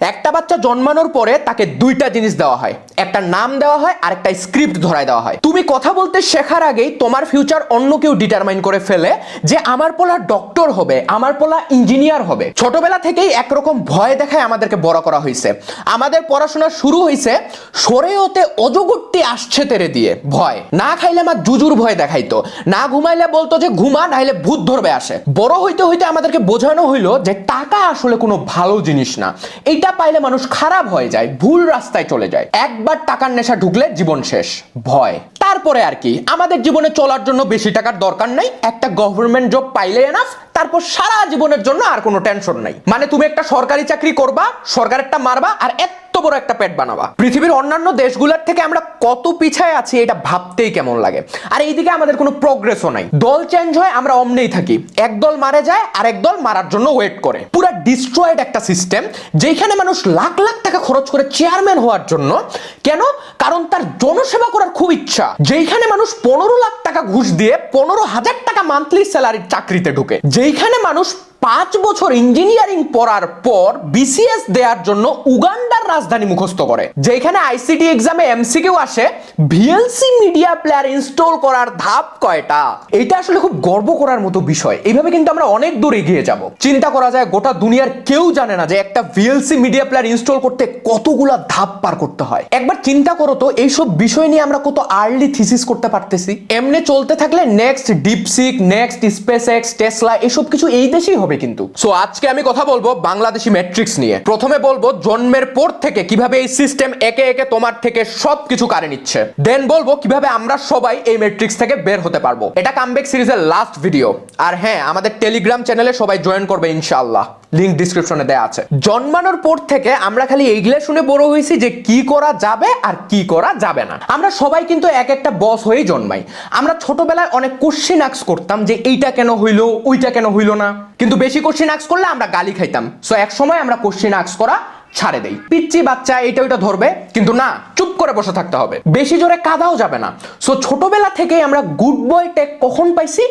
একটা বাচ্চা জন্মানোর পরে তাকে দুইটা জিনিস দেওয়া হয়। একটা নাম দেওয়া হয় আর একটা স্ক্রিপ্ট ধরায় দেওয়া হয়। তুমি কথা বলতে শেখার আগেই তোমার ফিউচার অন্য কেউ ডিটারমাইন করে ফেলে যে আমার পোলা ডক্টর হবে, আমার পোলা ইঞ্জিনিয়ার হবে। ছোটবেলা থেকেই একরকম ভয় দেখায় আমাদেরকে বড় করা হয়েছে। আমাদের পড়াশোনা শুরু হয়েছে সরেওতে অজগরটি আসছে তেরে দিয়ে, ভয়। না খাইলে আমার জুজুর ভয় দেখাইতো। না ঘুমাইলে বলতো যে ঘুমা, নাইলে ভূত ধরবে আসে। বড় হইতে হইতে আমাদেরকে বোঝানো হইল যে টাকা আসলে কোনো ভালো জিনিস না। এইটা পাইলে মানুষ খারাপ হয়ে যায়, ভুল রাস্তায় চলে যায়। একবার টাকার নেশা ঢুকলে জীবন শেষ, ভয়। তারপরে আর কি, আমাদের জীবনে চলার জন্য বেশি টাকার দরকার নাই, একটা গভর্নমেন্ট জব পাইলে এনাফ তারপর সারা জীবনের জন্য আর কোনো টেনশন নাই। মানে তুমি একটা সরকারি চাকরি করবা, সরকারেরটা মারবা, আর এত বড় একটা পেট বানাবা। পৃথিবীর অন্যান্য দেশগুলোর থেকে আমরা কত পিছায় আছি এটা ভাবতেই কেমন লাগে। আর এইদিকে আমাদের কোনো প্রোগ্রেসও নাই। দল চেঞ্জ হয়, আমরা অমনেই থাকি। এক দল মারা যায় আর এক দল মারার জন্য ওয়েট করে। পুরা ডিস্ট্রয়েড একটা সিস্টেম যেখানে মানুষ লাখ লাখ টাকা খরচ করে চেয়ারম্যান হওয়ার জন্য। কেন? কারণ তার জনসেবা করার খুব ইচ্ছা। যেখানে মানুষ পনেরো লাখ টাকা ঘুষ দিয়ে পনেরো হাজার টাকা মান্থলি স্যালারির চাকরিতে ঢুকে। যেখানে মানুষ পাঁচ বছর ইঞ্জিনিয়ারিং পড়ার পর বিসিএস দেওয়ার জন্য উগান্ডার রাজধানী মুখস্থ করে, যেখানে আইসিটি এক্সামে এমসিকিউ আসে ভিএলসি মিডিয়া প্লেয়ার ইনস্টল করার ধাপ কয়টা? এটা আসলে খুব গর্ব করার মতো বিষয়। এইভাবে কিন্তু আমরা অনেক দূর এগিয়ে যাব। চিন্তা করা যায়, গোটা দুনিয়ার কেউ জানে না যে একটা ভিএলসি মিডিয়া প্লেয়ার ইনস্টল করতে কতগুলা ধাপ পার করতে হয়। একবার চিন্তা করো তো, এইসব বিষয় নিয়ে আমরা কত আর্লি থিসিস করতে পারতেছি। এমনি চলতে থাকলে next DeepSeek next SpaceX Tesla এসব কিছু এই দেশেই হবে। কিন্তু। সো আজকে আমি কথা বলব বাংলাদেশি ম্যাট্রিক্স নিয়ে। প্রথমে বলব জন্মের পর থেকে কীভাবে এই সিস্টেম একে একে তোমার থেকে সব কিছু কারে নিচ্ছে। দেন বলব কীভাবে আমরা সবাই এই ম্যাট্রিক্স থেকে বের হতে পারব। এটা কামব্যাক সিরিজের লাস্ট ভিডিও আর হ্যাঁ আমাদের টেলিগ্রাম চ্যানেলে সবাই জয়েন করবে ইনশাআল্লাহ। লিংক ডিসক্রিপশনে দেওয়া আছে। জন্মানোর পর থেকে আমরা খালি এইগুলা শুনে বড় হয়েছি যে কি করা যাবে আর কি করা যাবে না। আমরা সবাই কিন্তু এক একটা বস হয়েই জন্মাই। আমরা ছোটবেলায় অনেক কোশ্চিন আক্স করতাম যে এইটা কেন হইল, ওইটা কেন হইল না। কিন্তু বেশি কোশ্চেন আক্স করলে আমরা গালি খাইতাম। সো এক সময় আমরা কোশ্চেন আক্স করা ছাড়ে দেই। পিচ্ছি বাচ্চা এটা ওইটা ধরবে, কিন্তু না, চুপ করে বসে থাকতে হবে। বেশি জোরে কাদাও যাবে না। সো ছোটবেলা থেকেই আমরা গুড বয় টেক কখন পাইছি?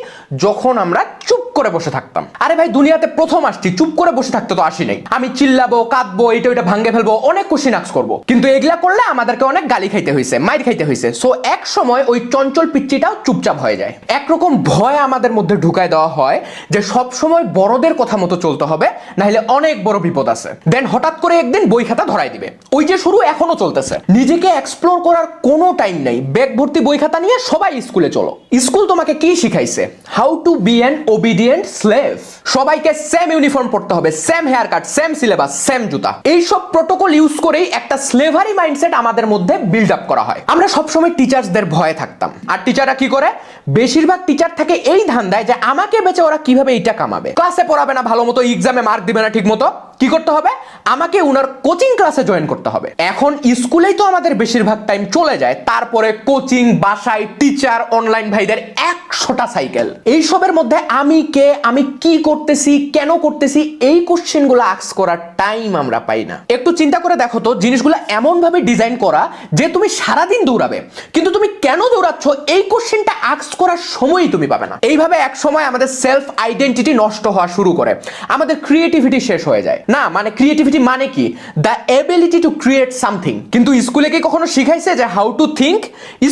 যখন আমরা চুপ করে বসে থাকতাম। আরে ভাই, দুনিয়াতে প্রথম আসছি, চুপ করে বসে থাকতে তো আসি নাই। আমি চিল্লাবো, কাঁদবো, এটা ওইটা ভাঙ্গে ফেলব, অনেক কোশ্চিন আক্স করব। কিন্তু এগুলা করলে আমাদেরকে অনেক গালি খাইতে হয়েছে মাইর খাইতে হয়েছে সো এক সময় ওই চঞ্চল পিচ্চিটাও চুপচাপ হয়ে যায়। একরকম ভয় আমাদের মধ্যে ঢুকায় দেওয়া হয় যে সব সময় বড়দের কথা মতো চলতে হবে, নাহলে অনেক বড় বিপদ আছে। দেন হঠাৎ করে একদিন বই খাতা ধরাই দিবে। ওই যে শুরু এখনও চলতেছে। নিজেকে এক্সপ্লোর করার কোনো টাইম নাই। ব্যাগ ভর্তি বই খাতা নিয়ে সবাই স্কুলে চলো। স্কুল তোমাকে কি শিখাইছে? How to be an obedient slave সবাইকে সেম ইউনিফর্ম পড়তে হবে। Same haircut same syllabus same জুতা। এইসব প্রোটোকল ইউজ করেই একটা স্লেভারি মাইন্ডসেট আমাদের মধ্যে বিল্ড আপ করা হয়। আমরা সবসময় টিচার্সদের ভয়ে থাকতাম। আর টিচাররা কি করে? বেশিরভাগ টিচার থাকে এই ধান্দায় যে আমাকে বেঁচে ওরা কীভাবে এইটা কামাবে। ক্লাসে পড়াবে না, ভালো মতো এক্সামে মার্ক দিবে না ঠিক মতো কি করতে হবে? আমাকে উনার কোচিং ক্লাসে জয়েন করতে হবে। এখন স্কুলেই তো আমাদের বেশিরভাগ টাইম চলে যায়, তারপরে কোচিং বাসায় টিচার অনলাইন ভাইদের একশোটা সাইকেল এইসবের মধ্যে আমি কে, আমি কি করতেছি, কেন করতেছি, এই কোশ্চেনগুলো আক্স করার টাইম আমরা পাই না। একটু চিন্তা করে দেখো তো, জিনিসগুলো এমন ভাবে ডিজাইন করা যে তুমি সারাদিন দৌড়াবে, কিন্তু তুমি কেন দৌড়াচ্ছ, এই কোশ্চেনটা আক্স করার সময়ই তুমি পাবে না। এইভাবে এক সময় আমাদের সেলফ আইডেন্টিটি নষ্ট হওয়া শুরু করে, আমাদের ক্রিয়েটিভিটি শেষ হয়ে যায়। না মানে ক্রিয়েটিভিটি মানে কি? The ability to create something কিন্তু স্কুলে কি কখনো শিখাইছে যে হাউ টু থিঙ্ক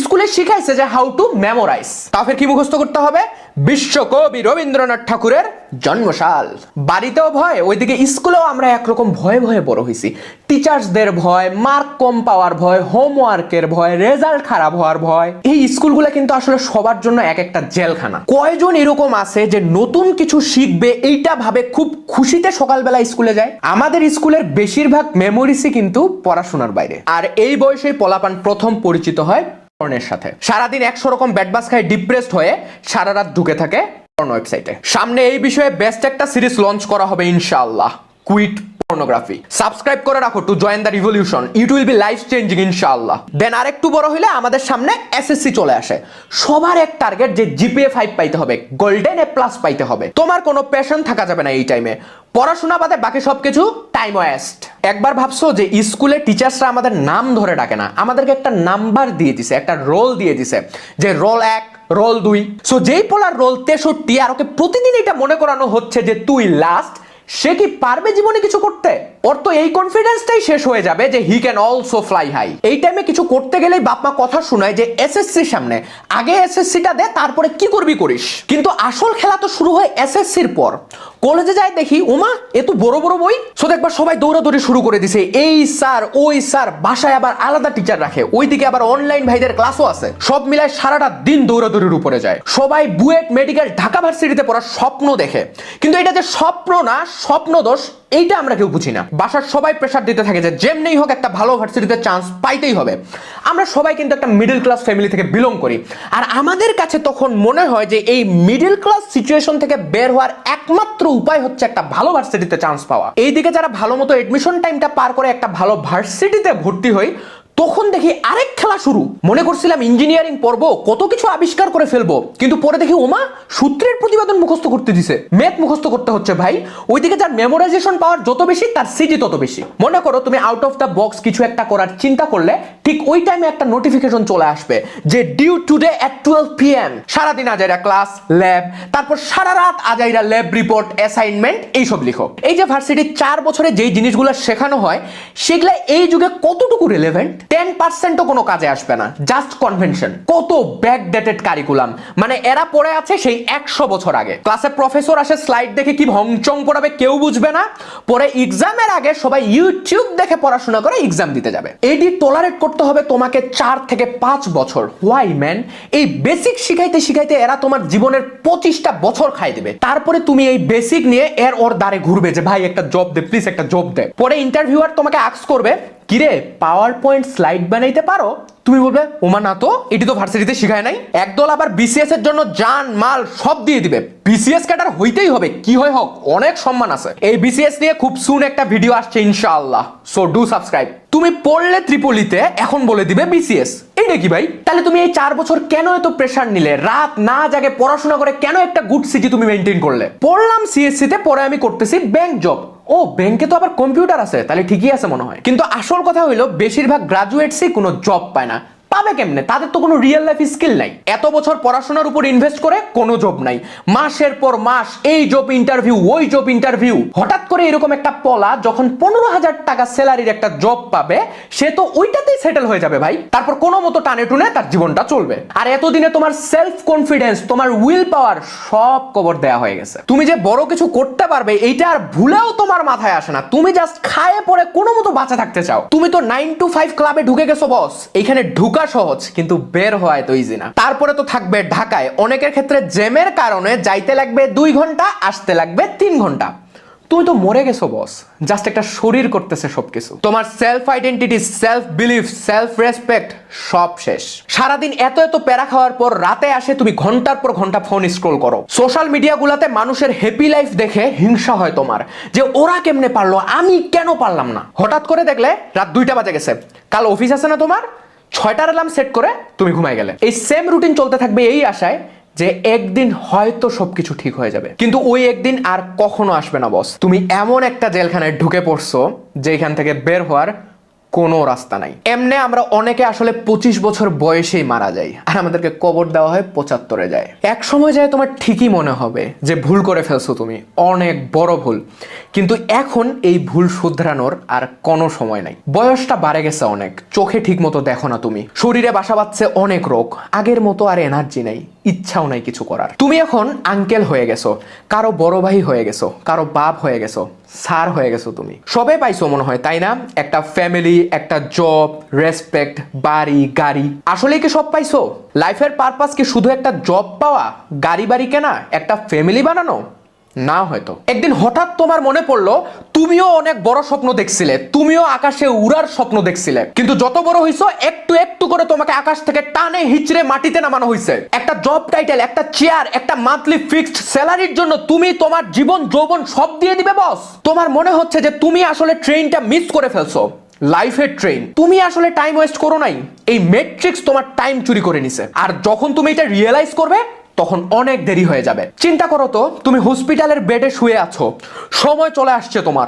স্কুলে শিখাইছে যে হাউ টু মেমোরাইজ তাফের কি মুখস্থ করতে হবে? বিশ্বকবি রবীন্দ্রনাথ ঠাকুরের জন্মসাল বাড়িতেও ভয়, ওইদিকে স্কুলেও আমরা একরকম ভয়ে ভয়ে বড় হয়েছি। টিচার্সদের ভয়, মার্ক কম পাওয়ার ভয়, হোমওয়ার্কের ভয়, রেজাল্ট খারাপ হওয়ার ভয়। এই স্কুলগুলো কিন্তু আসলে সবার জন্য এক একটা জেলখানা। কয়জন এরকম আছে যে নতুন কিছু শিখবে, এইটা ভাবে খুব খুশিতে সকালবেলা স্কুলে যায়? আমাদের স্কুলের বেশিরভাগ মেমোরিসই কিন্তু পড়াশোনার বাইরে। আর এই বয়সে পলাপান প্রথম পরিচিত হয় পর্নের সাথে। সারাদিন একশো রকম ব্যাটবাস খায় ডিপ্রেসড হয়ে সারা রাত ঢুকে থাকে পর্ন ওয়েবসাইটে সামনে এই বিষয়ে বেস্ট একটা সিরিজ লঞ্চ করা হবে ইনশাআল্লাহ। কুইট পর্নোগ্রাফি সাবস্ক্রাইব করে রাখো to join the revolution it will be life changing ইনশাআল্লাহ দেন আরেকটু বড় হলে আমাদের সামনে এসএসসি চলে আসে। সবার এক টার্গেট যে জিপিএ ফাইভ পাইতে হবে গোল্ডেন এ প্লাস পাইতে হবে। তোমার কোনো প্যাশন থাকা যাবে না এই টাইমে পড়াশোনা বাদে বাকি সবকিছু টাইম ওয়েস্ট একবার ভাবছ যে স্কুলে টিচার্সরা আমাদের নাম ধরে ডাকে না, আমাদেরকে একটা নাম্বার দিয়ে দিছে, একটা রোল দিয়ে দিছে, যে রোল এক রোল দুই। সো যেই পোলার রোল তেষট্টি, আর ওকে প্রতিদিন এটা মনে করানো হচ্ছে যে তুই লাস্ট সে কি পারবে জীবনে কিছু করতে? ওর তো এই কনফিডেন্সটাই শেষ হয়ে যাবে যে he can also fly high এই টাইমে কিছু করতে গেলেই বাপ মা কথা শোনায় যে এসএসসির সামনে। আগে এসএসসিটা দে, তারপরে কি করবি করিস? কিন্তু আসল খেলা তো শুরু হয় এসএসসির পর। কলেজে যাই দেখি ওমা এ তো বড় বড় বই। সো দেখবার সবাই দৌড়াদৌড়ি শুরু করে দিছে। এই স্যার ওই স্যার বাসায় আবার আলাদা টিচার রাখে। ওইদিকে আবার অনলাইন ভাইদের ক্লাসও আছে। সব মিলায় সারাটা দিন দৌড়াদৌড়ির উপরে যায়। সবাই বুয়েট মেডিকেল ঢাকা ভার্সিটিতে পড়ার স্বপ্ন দেখে। কিন্তু এটা যে স্বপ্ন না স্বপ্ন দোষ এইটা আমরা কেউ বুঝি না। বাসার সবাই প্রেশার দিতে থাকে যে যেমনিই হোক একটা ভালো ভার্সিটিতে চান্স পাইতেই হবে। আমরা সবাই কিন্তু একটা মিডল ক্লাস ফ্যামিলি থেকে বিলং করি। আর আমাদের কাছে তখন মনে হয় যে এই মিডল ক্লাস সিচুয়েশন থেকে বের হওয়ার একমাত্র উপায় হচ্ছে একটা ভালো ভার্সিটিতে চান্স পাওয়া। এইদিকে যারা ভালো মতো এডমিশন টাইমটা পার করে একটা ভালো ভার্সিটিতে ভর্তি হই তখন দেখি আরেক খেলা শুরু। মনে করছিলাম ইঞ্জিনিয়ারিং পড়ব কত কিছু আবিষ্কার করে ফেলব, কিন্তু পরে দেখি ওমা, সূত্রের প্রতিবেদন মুখস্থ করতে দিছে। ম্যাথ মুখস্থ করতে হচ্ছে ভাই। ওইদিকে যার মেমোরাইজেশন পাওয়ার যত বেশি, তার সিজি তত বেশি। মনে করো তুমি আউট অফ দ্য বক্স কিছু একটা করার চিন্তা করলে, ঠিক ওই টাইমে একটা নোটিফিকেশন চলে আসবে, যে due today at twelve P M সারাদিন আজাইরা ক্লাস ল্যাব তারপর সারা রাত আজাইরা ল্যাব রিপোর্ট অ্যাসাইনমেন্ট এইসব লিখো। এই যে ভার্সিটির চার বছরে যেই জিনিসগুলো শেখানো হয়, সেগুলা এই যুগে কতটুকু রিলেভেন্ট টেন পার্সেন্টও কোনো কাজে আসবে না। জাস্ট কনভেনশন কত ব্যাকডেটেড কারিকুলাম মানে এরা পড়ে আছে সেই একশো বছর আগে। ক্লাসে প্রফেসর আসে স্লাইড দেখে কি ভংচং পড়াবে কেউ বুঝবে না। পরে এক্সামের আগে সবাই ইউটিউব দেখে পড়াশোনা করে এক্সাম দিতে যাবে। এটি টলারেট করতে হবে তোমাকে চার থেকে পাঁচ বছর। হোয়াই ম্যান এই বেসিক শিখাইতে শিখাইতে এরা তোমার জীবনের পঁচিশটা বছর খাই দেবে। তারপরে তুমি এই বেসিক নিয়ে এর ওর দ্বারে ঘুরবে যে, ভাই, একটা জব দে প্লিজ একটা জব দে। পরে ইন্টারভিউয়ার তোমাকে আক্স করবে কিরে পাওয়ার পয়েন্ট স্লাইড বানাইতে পারো? তুমি বলবে, ওমা, না তো, এটি তো ভার্সিটিতে শিখায় নাই। একদল আবার বিসিএস এর জন্য যান মাল সব দিয়ে দিবে। বিসিএস ক্যাডার হইতেই হবে, কি হয় হোক, অনেক সম্মান আছে। এই বিসিএস নিয়ে খুব সুন একটা ভিডিও আসছে, ইনশাআল্লাহ। সো ডু সাবস্ক্রাইব তুমি পড়লে ত্রিপলিতে এখন বলে দিবে বিসিএস এইটা কি ভাই, তাহলে তুমি এই চার বছর কেন এত প্রেশার নিলে? রাত না জাগে পড়াশোনা করে কেন একটা গুড সিটি তুমি মেনটেন করলে? পড়লাম সিএসসি তে পরে আমি করতেছি ব্যাংক জব ও, ব্যাংকে তো আবার কম্পিউটার আছে, তাহলে ঠিকই আছে মনে হয়। কিন্তু আসল কথা হইল, বেশিরভাগ গ্রাজুয়েটসই কোনো জব পায় না। পাবে কেমনে? তাদের তো কোনো রিয়েল লাইফ স্কিল নাই। এত বছর পড়াশোনার উপর ইনভেস্ট করে কোনো জব নাই। মাসের পর মাস এই জব ইন্টারভিউ ওই জব ইন্টারভিউ হঠাৎ করে এরকম একটা পলা যখন পনেরো হাজার টাকা স্যালারির একটা জব পাবে, সে তো ওইটাতেই সেটেল হয়ে যাবে ভাই। তারপর কোনো মতো টানে টুনে তার জীবনটা চলবে। আর এতদিনে তোমার সেলফ কনফিডেন্স তোমার উইল পাওয়ার সব কবর দেয়া হয়ে গেছে। তুমি যে বড় কিছু করতে পারবে, এইটা আর ভুলেও তোমার মাথায় আসে না। তুমি জাস্ট খায়ে পরে কোনো মতো বাঁচা থাকতে চাও। তুমি তো নাইন টু ফাইভ ক্লাবে ঢুকে গেছো বস এখানে ঢুকা সহজ, কিন্তু বের হওয়া তো ইজি না। তারপরে তো থাকবে ঢাকায়। অনেকের ক্ষেত্রে জ্যামের কারণে যাইতে লাগবে দুই ঘণ্টা, আসতে লাগবে তিন ঘণ্টা। তুমি তো মরে গেছো বস জাস্ট একটা শরীর করতেছে সবকিছু। তোমার self identity self belief self respect সব শেষ। সারাদিন এত এত প্যারা খাওয়ার পর রাতে আসে তুমি ঘণ্টার পর ঘণ্টা ফোন স্ক্রোল করো। সোশ্যাল মিডিয়া গুলাতে মানুষের হ্যাপি লাইফ দেখে হিংসা হয় তোমার। যে ওরা কেমনে পারল, আমি কেন পারলাম না? হঠাৎ করে দেখলে রাত দুইটা বাজে গেছে। কাল অফিস আছে না তোমার? ছয়টার অ্যালার্ম সেট করে তুমি ঘুমাই গেলে। এই সেম রুটিন চলতে থাকবে এই আশায় যে একদিন হয়তো সবকিছু ঠিক হয়ে যাবে। কিন্তু ওই একদিন আর কখনো আসবে না বস তুমি এমন একটা জেলখানায় ঢুকে পড়ছো যেখান থেকে বের হওয়ার কোনো রাস্তা নাই। এমনে আমরা অনেকে আসলে পঁচিশ বছর বয়সেই মারা যাই, আর আমাদেরকে কবর দেওয়া হয় পঁচাত্তরে যায়। এক সময় যায় তোমার ঠিকই মনে হবে যে ভুল করে ফেলছো তুমি, অনেক বড় ভুল। কিন্তু এখন এই ভুল শুধরানোর আর কোনো সময় নাই। বয়সটা বাড়ে গেছে অনেক, চোখে ঠিক মতো দেখো না তুমি। শরীরে বাসা বাঁধছে অনেক রোগ, আগের মতো আর এনার্জি নাই। ইচ্ছাও নাই কিছু করার তুমি এখন আঙ্কেল হয়ে গেছো কারও বড় ভাই হয়ে গেছো কারও বাপ হয়ে গেছো স্যার হয়ে গেছো তুমি। সবে পাইছো মনে হয়, তাই না? একটা ফ্যামিলি একটা জব রেসপেক্ট বাড়ি, গাড়ি। আসলে কি সব পাইছো? লাইফের পারপাস কি শুধু একটা জব পাওয়া? গাড়ি বাড়ি কেনা? একটা ফ্যামিলি বানানো? না হয়তো। একদিন হঠাৎ তোমার মনে পড়ল, তুমিও অনেক বড় স্বপ্ন দেখছিলে, তুমিও আকাশে উড়ার স্বপ্ন দেখছিলে। কিন্তু যত বড় হইছো, একটু একটু করে তোমাকে আকাশ থেকে টানে হিচড়ে মাটিতে নামানো হয়েছে একটা জব টাইটেল একটা চেয়ার একটা মান্থলি ফিক্সড স্যালারির জন্য তুমি তোমার জীবন, যৌবন সব দিয়ে দিবে বস তোমার মনে হচ্ছে যে তুমি আসলে ট্রেনটা মিস করে ফেলছো। লাইফের ট্রেন তুমি আসলে টাইম ওয়েস্ট করো নাই। এই মেট্রিক্স তোমার টাইম চুরি করে নিছে। আর যখন তুমি এটা রিয়েলাইজ করবে তখন অনেক দেরি হয়ে যাবে। চিন্তা করো তো, তুমি হসপিটালের বেডে শুয়ে আছো। সময় চলে আসছে তোমার।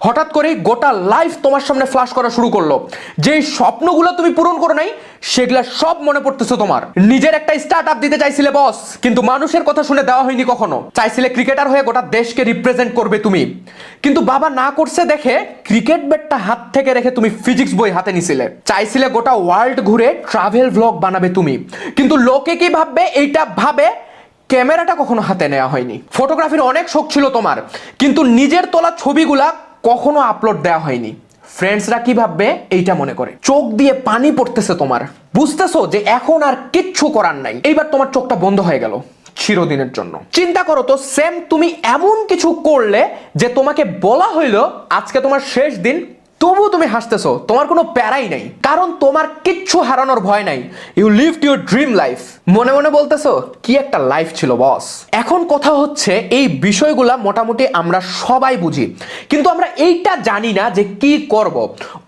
হঠাৎ করেই গোটা লাইফ তোমার সামনে ফ্লাশ করা শুরু করল। যে স্বপ্নগুলো তুমি পূরণ করো নাই, সেগুলা সব মনে পড়তেছে তোমার। নিজের একটা স্টার্ট আপ দিতে চাইছিলে বস কিন্তু মানুষের কথা শুনে দেওয়া হয়নি কখনো। চাইছিলে ক্রিকেটার হয়ে গোটা দেশকে রিপ্রেজেন্ট করবে তুমি। কিন্তু বাবা না করছে দেখে ক্রিকেট ব্যাটটা হাত থেকে রেখে তুমি ফিজিক্স বই হাতে নিছিলে। চাইছিলে গোটা ওয়ার্ল্ড ঘুরে ট্রাভেল ভ্লগ বানাবে তুমি। কিন্তু লোকে কি ভাববে, এইটা ভাবে ক্যামেরাটা কখনো হাতে নেওয়া হয়নি। ফটোগ্রাফির অনেক শখ ছিল তোমার। কিন্তু নিজের তোলা ছবিগুলা কখনো আপলোড দেওয়া হয়নি। ফ্রেন্ডসরা কি ভাববে? এইটা মনে করে। চোখ দিয়ে পানি পড়তেছে তোমার। বুঝতেছো যে এখন আর কিচ্ছু করার নাই। এইবার তোমার চোখটা বন্ধ হয়ে গেল চিরদিনের জন্য। চিন্তা করো তো সেম তুমি এমন কিছু করলে যে তোমাকে বলা হইল, আজকে তোমার শেষ দিন তবুও তুমি হাসতেছো, তোমার কোনো প্যারাই নাই, কারণ তোমার কিচ্ছু হারানোর ভয় নাই। You live your dream life মনে মনে বলতেছো, কি একটা লাইফ ছিল বস এখন কথা হচ্ছে, এই বিষয়গুলা মোটামুটি আমরা সবাই বুঝি। কিন্তু আমরা এইটা জানি না যে কি করব,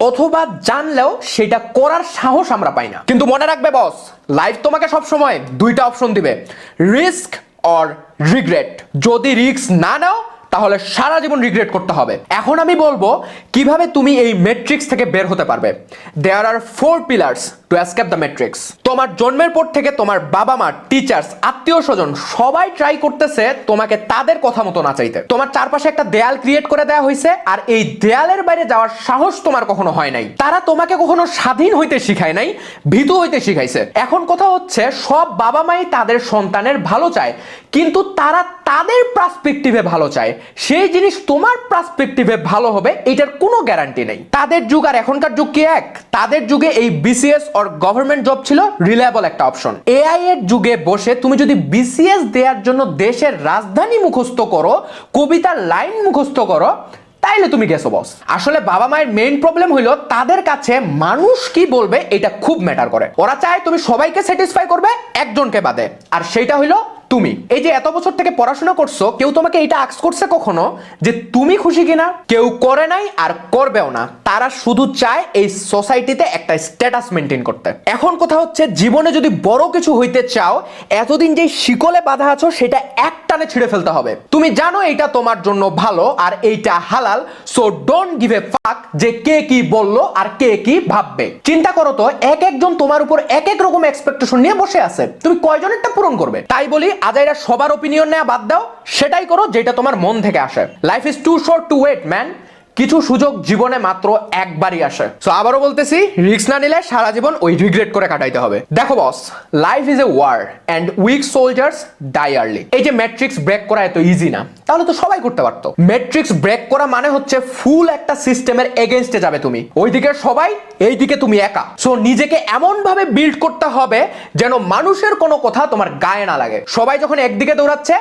অথবা জানলেও সেটা করার সাহস আমরা পাই না। কিন্তু মনে রাখবে বস লাইফ তোমাকে সব সময় দুইটা অপশন দিবে রিস্ক অর রিগ্রেট যদি রিস্ক না নাও তাহলে সারা জীবন রিগ্রেট করতে হবে। এখন আমি বলব, কীভাবে তুমি এই ম্যাট্রিক্স থেকে বের হতে পারবে? There are four pillars to escape the matrix তোমার জন্মের পর থেকে তোমার বাবা মা টিচার্স আত্মীয় স্বজন সবাই ট্রাই করতেছে তোমাকে তাদের কথা মতো নাচাইতে তোমার চারপাশে একটা দেয়াল ক্রিয়েট করে দেওয়া হয়েছে আর এই দেয়ালের বাইরে যাওয়ার সাহস তোমার কখনো হয় নাই। তারা তোমাকে কখনো স্বাধীন হইতে শিখায় নাই, ভীতু হইতে শিখাইছে। এখন কথা হচ্ছে, সব বাবা মাই তাদের সন্তানের ভালো চায়, কিন্তু তারা তাদের পার্সপেক্টিভে ভালো চায়। সেই জিনিস তোমার পার্সপেক্টিভে ভালো হবে, এটার কোনো গ্যারান্টি নেই। তাদের যুগ আর এখনকার যুগ কি এক? তাদের যুগে এই বিসিএস অর গভর্নমেন্ট জব ছিল রিলায়েবল একটা অপশন এআই এর যুগে বসে তুমি যদি বিসিএস দেওয়ার জন্য দেশের রাজধানী মুখস্থ করো, কবিতার লাইন মুখস্থ করো, তাইলে তুমি গেছো বস আসলে বাবা মায়ের মেইন প্রবলেম হইল তাদের কাছে মানুষ কি বলবে, এটা খুব ম্যাটার করে। ওরা চায় তুমি সবাইকে স্যাটিসফাই করবে, একজনকে বাদে। আর সেইটা হইল তুমি। এই যে এত বছর থেকে পড়াশোনা করছ, কেউ তোমাকে এটা আক্স করছে কখনো? যে তুমি খুশি কিনা? কেউ করে নাই আর করবেও না। তারা শুধু চায় এই সোসাইটিতে একটা স্ট্যাটাস মেনটেন করতে। এখন কথা হচ্ছে, জীবনে যদি বড় কিছু হইতে চাও, এতদিন যে শিকলে বাধা আছো, সেটা এক টানে ছিঁড়ে ফেলতে হবে। তুমি জানো এইটা তোমার জন্য ভালো আর এইটা হালাল সো ডোন্ট গিভ এ ফাক যে কে কি বলল আর কে কি ভাববে। চিন্তা করো তো, এক একজন তোমার উপর এক এক রকম এক্সপেকটেশন নিয়ে বসে আছে। তুমি কয়জনেরটা পূরণ করবে? তাই বলি আজাইরা সবার ওপিনিয়ন নেওয়া বাদ দাও, সেটাই করো যেটা তোমার মন থেকে আসে। Life is too short to wait man কিছু সুযোগ জীবনে মাত্র একবারই আসে। সো আবারও বলতেছি রিস্ক না নিলে সারা জীবন ওই রিগ্রেট করে কাটাইতে হবে। দেখো boss life is a war and weak soldiers die early এই যে ম্যাট্রিক্স ব্রেক করা এত ইজি না, তাহলে তো সবাই করতে পারতো। ম্যাট্রিক্স ব্রেক করা মানে হচ্ছে ফুল একটা সিস্টেমের এগেনস্টে যাবে তুমি। ওইদিকে সবাই, এইদিকে তুমি একা। সো নিজেকে এমন ভাবে বিল্ড করতে হবে যেন মানুষের কোনো কথা তোমার গায়ে না লাগে। সবাই যখন একদিকে দৌড়াচ্ছে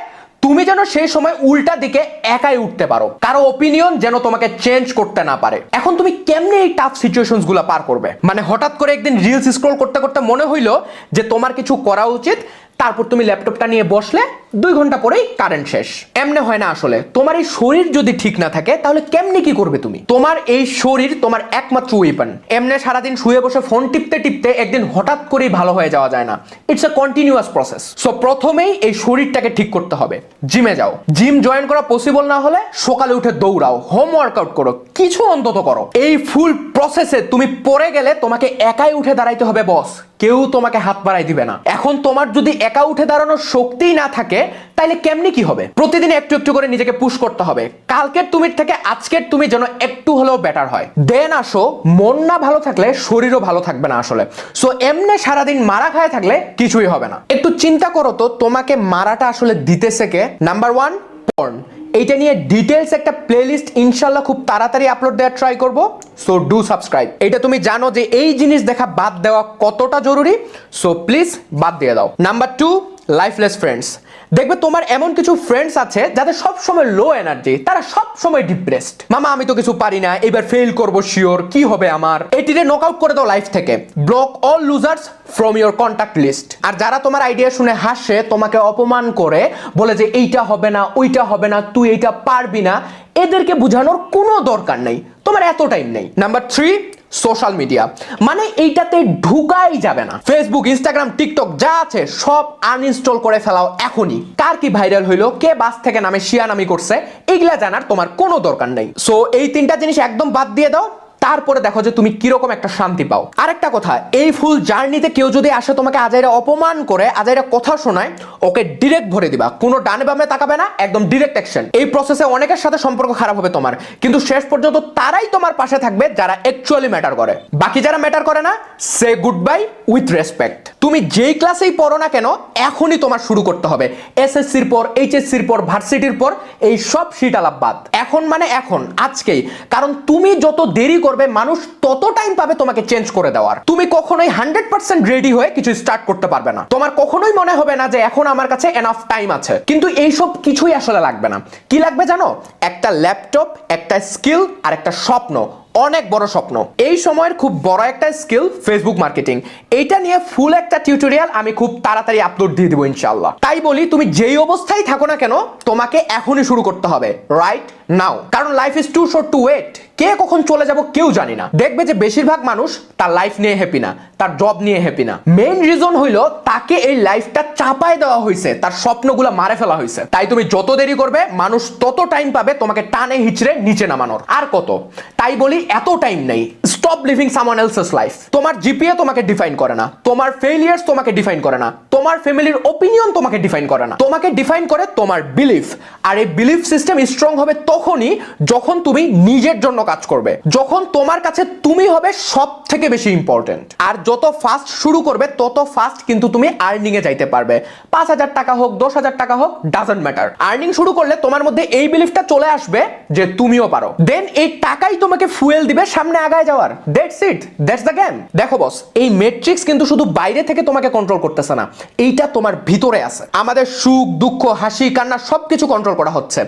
তুমি যেন সেই সময় উল্টা দিকে একাই উঠতে পারো। কারও ওপিনিয়ন যেন তোমাকে চেঞ্জ করতে না পারে। এখন তুমি কেমনে এই টাফ সিচুয়েশনগুলো পার করবে? মানে হঠাৎ করে একদিন রিলস স্ক্রোল করতে করতে মনে হইল যে তোমার কিছু করা উচিত তারপর তুমি ল্যাপটপটা নিয়ে বসলে, দুই ঘণ্টা পরেই কারেন্ট শেষ। এমনে হয় না আসলে। তোমার এই শরীর যদি ঠিক না থাকে, তাহলে কেমনি কি করবে তুমি? তোমার এই শরীর তোমার একমাত্র ওয়েপন এমনে সারাদিন শুয়ে বসে ফোন টিপতে টিপতে একদিন হঠাৎ করেই ভালো হয়ে যাওয়া যায় না। It's a continuous process so প্রথমেই এই শরীরটাকে ঠিক করতে হবে। জিমে যাও। জিম জয়েন করা পসিবল না হলে সকালে উঠে দৌড়াও। হোম ওয়ার্কআউট করো। কিছু অন্তত করো। এই ফুল প্রসেসে তুমি পড়ে গেলে তোমাকে একাই উঠে দাঁড়াইতে হবে বস কেউ তোমাকে হাত বাড়াই দিবে না। এখন তোমার যদি একা উঠে দাঁড়ানোর শক্তিই না থাকে, তাইলে কেমনি কি হবে? প্রতিদিন একটু একটু করে নিজেকে পুশ করতে হবে। কালকের তুমির থেকে আজকের তুমি যেন একটু হলেও বেটার হয়। দেন আসো, মন না ভালো থাকলে শরীরও ভালো থাকবে না আসলে। সো এমনে সারাদিন মারা খায় থাকলে কিছুই হবে না। একটু চিন্তা করো তো, তোমাকে মারাটা আসলে দিতেছে কে? নাম্বার ওয়ান পর্ন এইটা নিয়ে ডিটেলস একটা প্লেলিস্ট ইনশাল্লাহ খুব তাড়াতাড়ি আপলোড দেওয়ার ট্রাই করব। সো ডু সাবস্ক্রাইব এটা তুমি জানো যে এই জিনিস দেখা বাদ দেওয়া কতটা জরুরি? সো প্লিজ বাদ দিয়ে দাও। নাম্বার টু লাইফলেস ফ্রেন্ডস দেখবে তোমার এমন কিছু ফ্রেন্ডস আছে যাদের সব সময় লো এনার্জি তারা সব সময় ডিপ্রেসড মামা, আমি তো কিছু পারি না, এবার ফেল করব শিওর কি হবে আমার? এটিরে নক আউট করে দাও লাইফ থেকে। Block all losers from your contact list আর যারা তোমার আইডিয়া শুনে হাসে, তোমাকে অপমান করে, বলে যে এইটা হবে না, ওইটা হবে না, তুই এইটা পারবি না, এদেরকে বোঝানোর কোনো দরকার নেই। তোমার এত টাইম নেই। Number three social media. মানে এইটাতে ঢুকাই যাবে না। ফেসবুক ইনস্টাগ্রাম টিকটক যা আছে সব আনইনস্টল করে ফেলাও এখনই। কার কি ভাইরাল হইল, কে বাস থেকে নামে শিয়ানামি করছে, এগুলা জানার তোমার কোনো দরকার নেই। সো এই তিনটা জিনিস একদম বাদ দিয়ে দাও তারপরে দেখো যে তুমি কীরকম একটা শান্তি পাও। আরেকটা কথা, এই ফুল জার্নিতে কেউ যদি আসে তোমাকে আজাইরা অপমান করে, আজাইরা কথা শোনায়, ওকে ডিরেক্ট ভরে দিবা। কোনো ডানে বামে তাকাবে না, একদম ডিরেক্ট অ্যাকশন এই প্রসেসে অনেকের সাথে সম্পর্ক খারাপ হবে তোমার। কিন্তু শেষ পর্যন্ত তারাই তোমার পাশে থাকবে যারা অ্যাকচুয়ালি ম্যাটার করে। বাকি যারা ম্যাটার করে না say goodbye with respect তুমি যেই ক্লাসেই পড়ো না কেন, এখনই তোমার শুরু করতে হবে। এসএসসির পর এইচএসসির পর ভার্সিটির পর, এই সব শীত আলাপ বাদ। এখন মানে এখন, আজকেই। কারণ তুমি যত দেরি করবে মানুষ তত টাইম পাবে তোমাকে চেঞ্জ করে দেওয়ার। তুমি কখনোই হান্ড্রেড পার্সেন্ট রেডি হয়ে কিছু স্টার্ট করতে পারবে না। তোমার কখনোই মনে হবে না যে এখন আমার কাছে এনাফ টাইম আছে। কিন্তু এইসব কিছুই আসলে লাগবে না। কি লাগবে জানো? একটা ল্যাপটপ একটা স্কিল আর একটা স্বপ্ন। অনেক বড় স্বপ্ন। এই সময়ের খুব বড় একটা স্কিল ফেসবুক মার্কেটিং এইটা নিয়ে ফুল একটা টিউটোরিয়াল আমি খুব তাড়াতাড়ি আপলোড দিয়ে দিব ইনশাআল্লাহ। তাই বলি, তুমি যেই অবস্থায় থাকো না কেন, তোমাকে এখনই শুরু করতে হবে। Right now. কারণ life is too short to wait কে কখন চলে যাব কেউ জানি না। দেখবে যে বেশিরভাগ মানুষ তার লাইফ নিয়ে হ্যাপি না, তার জব নিয়ে হ্যাপি না। মেইন রিজন হইল তাকে এই লাইফটা চাপায় দেওয়া হয়েছে তার স্বপ্নগুলো মারে ফেলা হয়েছে তাই তুমি যত দেরি করবে, মানুষ তত টাইম পাবে তোমাকে টানে হিচড়ে নিচে নামানোর। আর কত? তাই বলি এত টাইম নেই। Stop living someone else's life তোমার জিপিএ তোমাকে ডিফাইন করে না। তোমার ফেলিয়ার্স তোমাকে ডিফাইন করে না। তোমার ফ্যামিলির ওপিনিয়ন তোমাকে ডিফাইন করে না। তোমাকে ডিফাইন করে তোমার বিলিফ আর এই বিলিফ সিস্টেম স্ট্রং হবে তখনই যখন তুমি নিজের জন্য কাজ করবে, যখন তোমার কাছে তুমি হবে সব থেকে বেশি ইম্পর্টেন্ট আর যত ফাস্ট শুরু করবে, তত ফাস্ট কিন্তু তুমি আর্নিং এ যাইতে পারবে। পাঁচ হাজার টাকা হোক, দশ হাজার টাকা হোক ডাজন্ট ম্যাটার আর্নিং শুরু করলে তোমার মধ্যে এই বিলিফটা চলে আসবে যে তুমিও পারো। দেন এই টাকাই তোমাকে ফুয়েল দিবে সামনে আগায় যাওয়ার। That's it that's the game দেখো বস এই মেট্রিক্স কিন্তু শুধু বাইরে থেকে তোমাকে কন্ট্রোল করতেছে না, এইটা তোমার ভিতরে আছে। আমাদের সুখ, দুঃখ, হাসি, কান্না সবকিছু কন্ট্রোল করা হচ্ছে।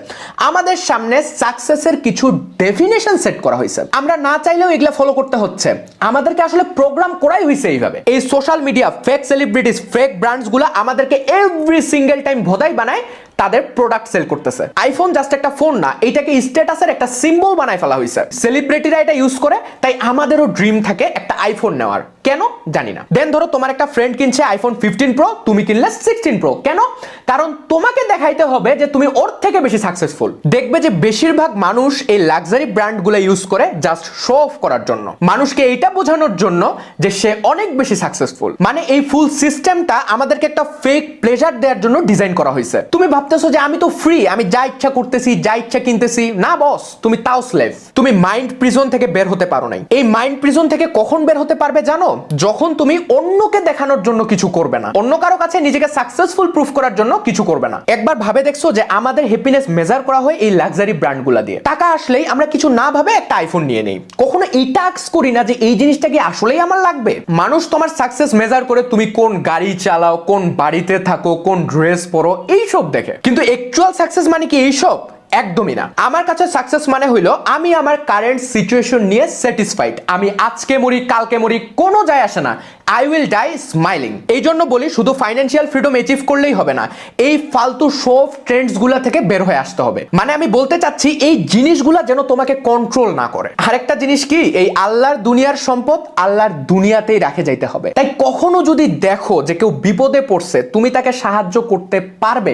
আমাদের সামনে সাকসেসের কিছু ডেফিনেশন সেট করা হয়েছে। আমরা না চাইলেও এগুলা ফলো করতে হচ্ছে। আমাদেরকে আসলে প্রোগ্রাম করাই হয়েছে এইভাবে। এই social media fake celebrities fake ব্র্যান্ডসগুলো আমাদেরকে এভরি সিঙ্গেল টাইম ভোদাই বানায়। তাদের প্রোডাক্ট সেল করতেছে। আইফোন জাস্ট একটা ফোন না এটাকে স্ট্যাটাসের একটা সিম্বল বানায় ফেলা হয়েছে। সেলিব্রিটিরা এটা ইউজ করে, তাই আমাদেরও ড্রিম থাকে একটা আইফোন নেওয়ার। কেন? জানি না। দেন ধরো তোমার একটা ফ্রেন্ড কিনছে আইফোন ফিফটিন প্রো তুমি কিনলে সিক্সটিন প্রো কেন? কারণ তোমাকে দেখাইতে হবে যে তুমি ওর থেকে বেশি সাকসেসফুল দেখবে যে বেশিরভাগ মানুষ এই লাক্সারি ব্র্যান্ডগুলো ইউজ করে জাস্ট শো অফ করার জন্য। মানুষকে এইটা বোঝানোর জন্য যে সে অনেক বেশি সাকসেসফুল মানে এই ফুল সিস্টেমটা আমাদেরকে একটা ফেক প্লেজার দেওয়ার জন্য ডিজাইন করা হয়েছে। তুমি ভাবতেছো যে আমি তো ফ্রি আমি যা ইচ্ছা করতেছি, যা ইচ্ছা কিনতেছি। না বস তুমি তাও স্লেভ তুমি মাইন্ড প্রিজন থেকে বের হতে পারো নাই। এই মাইন্ড প্রিজন থেকে কখন বের হতে পারবে জানো? যখন তুমি অন্যকে দেখানোর জন্য কিছু করবে না। অন্য কারও কাছে নিজেকে সাকসেসফুল প্রুফ করার জন্য কিছু করবে না। একবার ভাবে দেখছ যে আমাদের হ্যাপিনেস মেজার করা হয় এই লাক্সারি ব্র্যান্ডগুলো দিয়ে। টাকা আসলেই আমরা কিছু না ভাবে একটা আইফোন নিয়ে নেই। কখনো এইটা আক্স করি না যে এই জিনিসটা কি আসলেই আমার লাগবে? মানুষ তোমার সাকসেস মেজার করে তুমি কোন গাড়ি চালাও, কোন বাড়িতে থাকো, কোন ড্রেস পরো, এইসব দেখে। কিন্তু অ্যাকচুয়াল সাকসেস মানে কি এইসব? একদমই না। আমার কাছে সাকসেস মানে হইল আমি আমার কারেন্ট সিচুয়েশন নিয়ে স্যাটিসফাইড আমি আজকে মরি, কালকে মরি, কোনো যায় আসে না। আই উইল ডাই স্মাইলিং এই জন্য বলি, শুধু ফাইন্যান্সিয়াল ফ্রিডম অ্যাচিভ করলেই হবে না, এই ফালতু শো অফ ট্রেন্ডসগুলা থেকে বের হয়ে আসতে হবে। মানে আমি বলতে চাচ্ছি, এই জিনিসগুলা যেন তোমাকে কন্ট্রোল না করে। আরেকটা জিনিস কি, এই আল্লাহর দুনিয়ার সম্পদ আল্লাহর দুনিয়াতেই রাখে যাইতে হবে। তাই কখনো যদি দেখো যে কেউ বিপদে পড়ছে, তুমি তাকে সাহায্য করতে পারবে?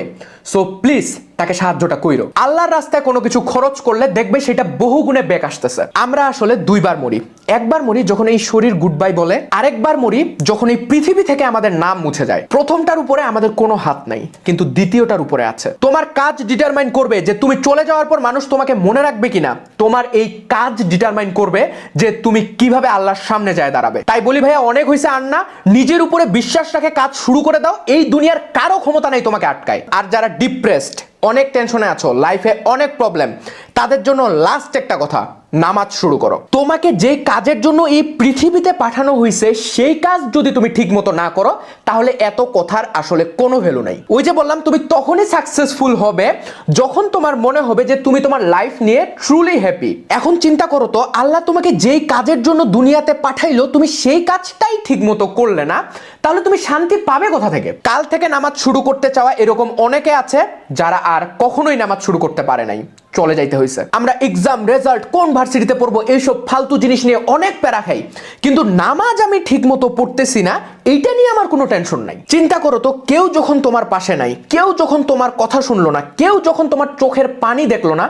সো প্লিজ তাকে সাহায্যটা কইরো। আল্লাহর রাস্তায় কোনো কিছু খরচ করলে দেখবে সেটা বহু গুণে বেক আসতেছে। আমরা আসলে দুইবার মরি। একবার মরি যখন এই শরীর গুড বাই বলে, আরেকবার মরি যখন এই পৃথিবী থেকে আমাদের নাম মুছে যায়, প্রথমটার উপরে আমাদের কোনো হাত নাই, কিন্তু দ্বিতীয়টার উপরে আছে। তোমার কাজ ডিটারমাইন করবে যে তুমি চলে যাওয়ার পর মানুষ তোমাকে মনে রাখবে কিনা। তোমার এই কাজ ডিটারমাইন করবে যে তুমি কীভাবে আল্লাহর সামনে যায় দাঁড়াবে। তাই বলি ভাইয়া, অনেক হয়েছে আর না, নিজের উপরে বিশ্বাস রাখে কাজ শুরু করে দাও, এই দুনিয়ার কারও ক্ষমতা নেই তোমাকে আটকায়। আর যারা ডিপ্রেসড অনেক টেনশনে আছো লাইফে অনেক প্রবলেম তাদের জন্য লাস্ট একটা কথা, নামাজ শুরু করো। তোমাকে যে কাজের জন্য এই পৃথিবীতে পাঠানো হয়েছে সেই কাজ যদি তুমি ঠিক মতো না করো, তাহলে এত কথার আসলে কোনো ভ্যালু নাই। ওই যে বললাম, তুমি তখনই সাকসেসফুল হবে যখন তোমার মনে হবে যে তুমি তোমার লাইফ নিয়ে ট্রুলি হ্যাপি এখন চিন্তা করো তো, আল্লাহ তোমাকে যেই কাজের জন্য দুনিয়াতে পাঠাইলো, তুমি সেই কাজটাই ঠিক মতো করলে না, তাহলে তুমি শান্তি পাবে কোথা থেকে? কাল থেকে নামাজ শুরু করতে চাওয়া এরকম অনেকে আছে, যারা আর কখনোই নামাজ শুরু করতে পারে নাই। চলে যাইতে হয়েছে আমরা এক্সাম রেজাল্ট কোন ভার্সিটিতে পড়ব, এইসব ফালতু জিনিস নিয়ে অনেক প্যারা খাই। কিন্তু নামাজ আমি ঠিক মতো পড়তেছি না, এইটা নিয়ে আমার কোনো টেনশন নাই। চিন্তা করো তো, কেউ যখন তোমার পাশে নাই, কেউ যখন তোমার কথা শুনলো না, কেউ যখন তোমার চোখের পানি দেখল না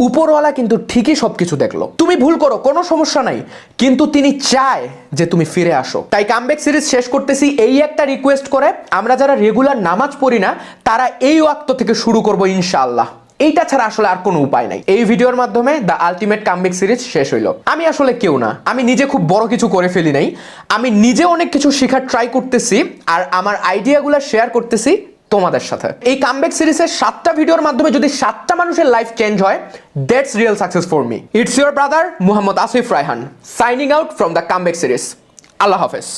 উপরওয়ালা কিন্তু ঠিকই সবকিছু দেখল। তুমি ভুল করো, কোনো সমস্যা নাই। কিন্তু তিনি চায় যে তুমি ফিরে আসো। তাই কামব্যাক সিরিজ শেষ করতেছি, এই একটা রিকোয়েস্ট করে, আমরা যারা রেগুলার নামাজ পড়ি না, তারা এই ওয়াক্ত থেকে শুরু করব ইনশাআল্লাহ। এইটা ছাড়া আসলে আর কোনো উপায় নাই। এই ভিডিওর মাধ্যমে দ্য আলটিমেট কামব্যাক সিরিজ শেষ হইল। আমি আসলে কেউ না। আমি নিজে খুব বড় কিছু করে ফেলি নাই। আমি নিজে অনেক কিছু শেখার ট্রাই করতেছি, আর আমার আইডিয়াগুলো শেয়ার করতেছি তোমাদের সাথে। এই কামব্যাক সিরিজের সাতটা ভিডিওর মাধ্যমে যদি সাতটা মানুষের লাইফ চেঞ্জ হয় that's real success for me it's your brother Muhammad Asif Raihan signing out from the comeback series আল্লাহ হাফেজ।